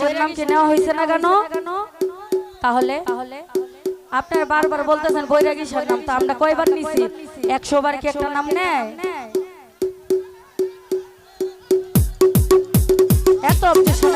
বিষয়ের নাম কি নেওয়া হয়েছে না কেন? তাহলে? আপনার বারবার বলতেছেন বৈরাগ ঈশ্বর নাম তো আমরা কয়বার নিছি? একশো বার কি একটা নাম নেয়? এত অবজেকশন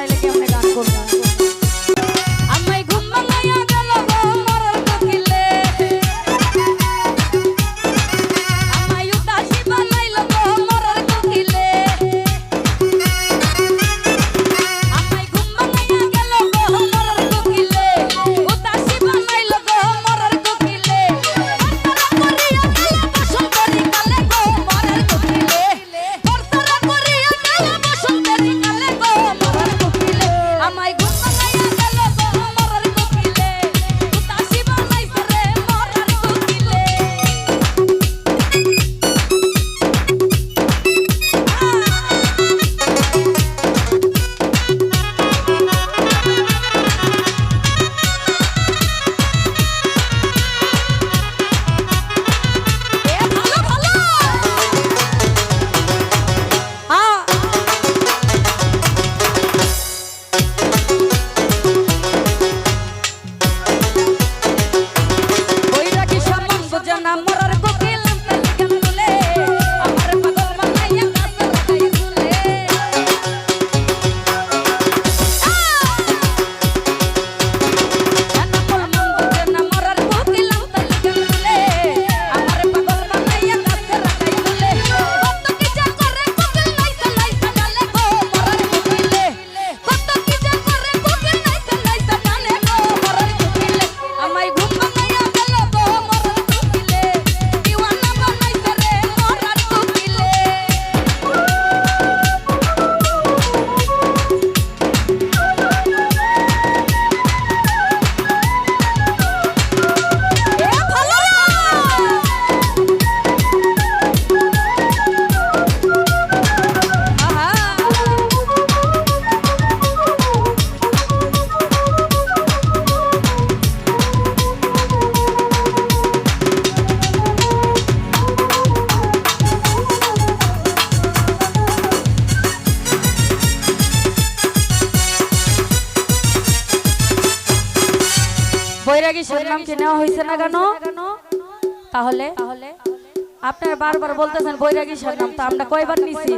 মরার গো বৈরাগী সরনাম কি নেওয়া হয়েছে না কেন? তাহলে? আপনার বারবার বলতেছেন বৈরাগী সরনাম তো আমরা কয়বার নিছি?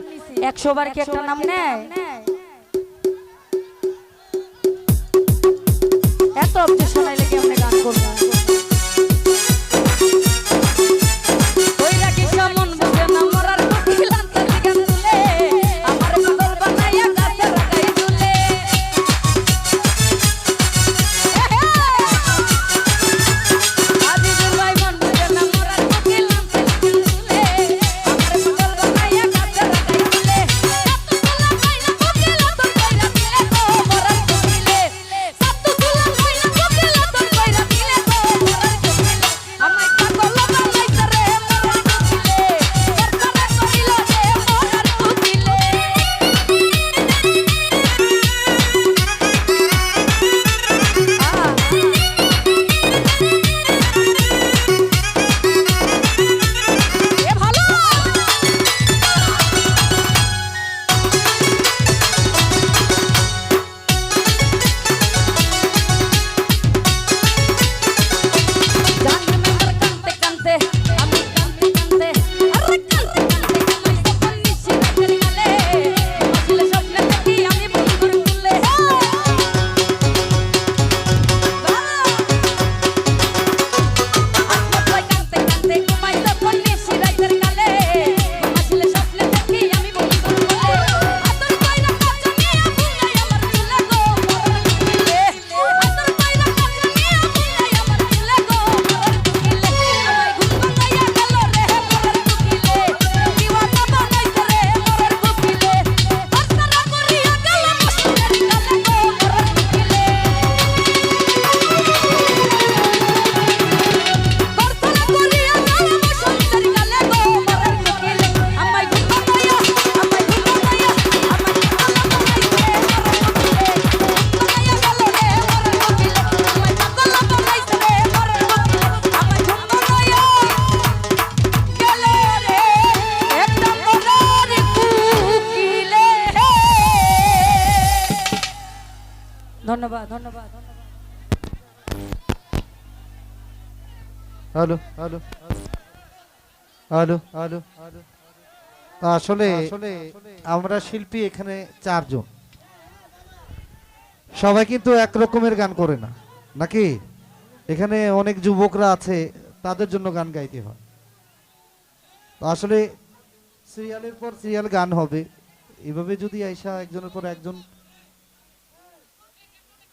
একশো বার কি একটা নাম নেয়? এত অবজেকশন ধন্যবাদ। হ্যালো হ্যালো হ্যালো হ্যালো আসলে আমরা শিল্পী এখানে চারজন। সবাই কিন্তু এক রকমের গান করে না নাকি? এখানে অনেক যুবকরা আছে তাদের জন্য গান গাইতে হয়। তো আসলে সিরিয়ালের পর সিরিয়াল গান হবে। এভাবে যদি আইসা একজনের পর একজন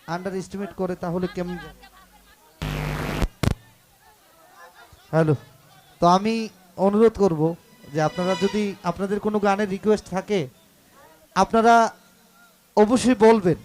আন্ডার এস্টিমেট করে তাহলে কেমন হ্যালো তো আমি অনুরোধ করব যে আপনারা যদি আপনাদের কোনো গানের রিকোয়েস্ট থাকে, আপনারা অবশ্যই বলবেন।